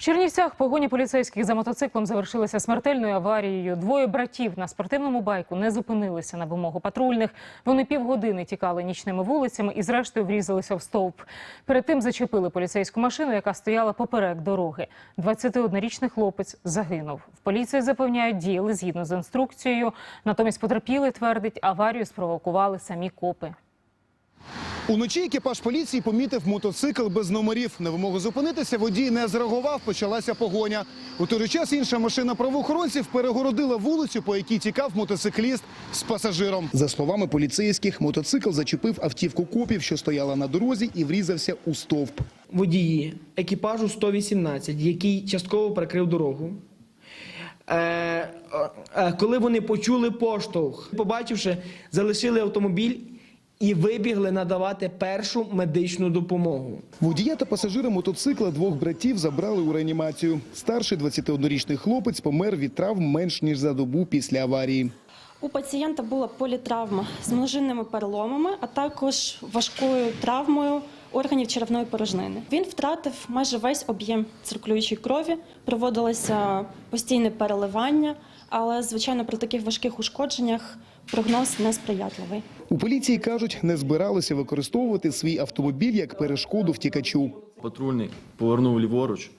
Чернівцях погоні поліцейських за мотоциклом завершилися смертельною аварією. Двоє братів на спортивному байку не зупинилися на вимогу патрульних. Вони півгодини тікали нічними вулицями і, зрештою, врізалися в стовп. Перед тим зачепили поліцейську машину, яка стояла поперек дороги. 21-річний хлопець загинув. В поліції запевняють, діяли згідно з інструкцією. Натомість потерпілий твердить, аварію спровокували самі копи. Уночі екіпаж поліції помітив мотоцикл без номерів. На вимогу зупинитися водій не зреагував, почалася погоня. У той же час інша машина правоохоронців перегородила вулицю, по якій тікав мотоцикліст з пасажиром. За словами поліцейських, мотоцикл зачепив автівку копів, що стояла на дорозі, і врізався у стовп. водії екіпажу 118, який частково перекрив дорогу. Е, е, коли вони почули поштовх, побачивши, залишили автомобіль і вибігли надавати першу медичну допомогу. Водія та пасажири мотоцикла двох братів забрали у реанімацію. Старший 21-річний хлопець помер від травм менш ніж за добу після аварії. У пацієнта була політравма з множинними переломами, а також важкою травмою органів черевної порожнини. Він втратив майже весь об'єм циркулюючої крові, проводилося постійне переливання, але звичайно при таких важких ушкодженнях прогноз несприятливий. У поліції кажуть, не збиралися використовувати свій автомобіль як перешкоду втікачу. Патрульник повернув ліворуч,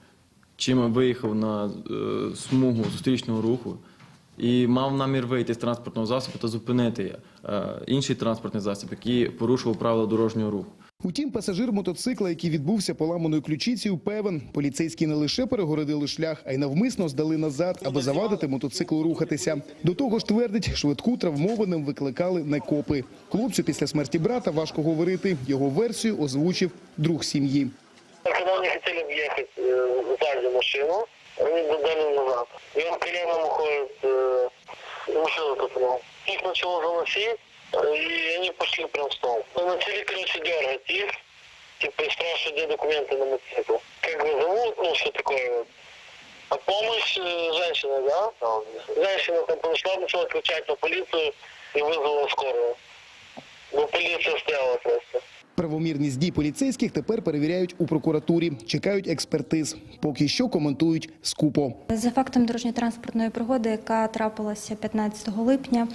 чим виїхав на е, смугу зустрічного руху і мав намір вийти з транспортного засобу та зупинити е, інший транспортний засіб, який порушував правила дорожнього руху. Утім, пасажир мотоцикла, який відбувся поламаною ключицею, певен, поліцейські не лише перегородили шлях, а й навмисно здали назад, аби завадити мотоциклу рухатися. До того ж, твердить, швидку травмованим викликали не копи. Хлопцю після смерті брата важко говорити. Його версію озвучив друг сім'ї. Когда они хотели въехать э, машину, они дали назад. начало заносить, э, и они пошли прям в стол. Ну, начали, короче, дергать их, типа, и спрашивать, где документы на мотоцикл. Как бы зовут, ну, все такое вот. А помощь э, женщина, да? Женщина там подошла, начала кричать на полицию и вызвала скорую. Но полиция стояла просто. Правомірність дій поліцейських тепер перевіряють у прокуратурі. Чекають експертиз. Поки що коментують скупо. За фактом дорожньо-транспортної пригоди, яка трапилася 15 липня,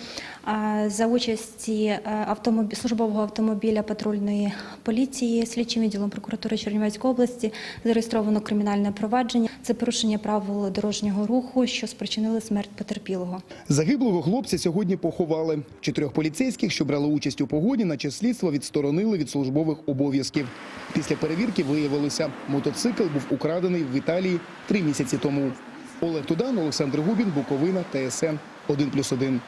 за участі е, автомобі- службового автомобіля патрульної поліції слідчим відділом прокуратури Чернівецької області зареєстровано кримінальне провадження. Це порушення правил дорожнього руху, що спричинили смерть потерпілого. Загиблого хлопця сьогодні поховали. Чотирьох поліцейських, що брали участь у погоні, на час слідства відсторонили від службових обов'язків. Після перевірки виявилося, мотоцикл був украдений в Італії три місяці тому. Олег Тудан, Олександр Губін, Буковина, ТСН 1+,1.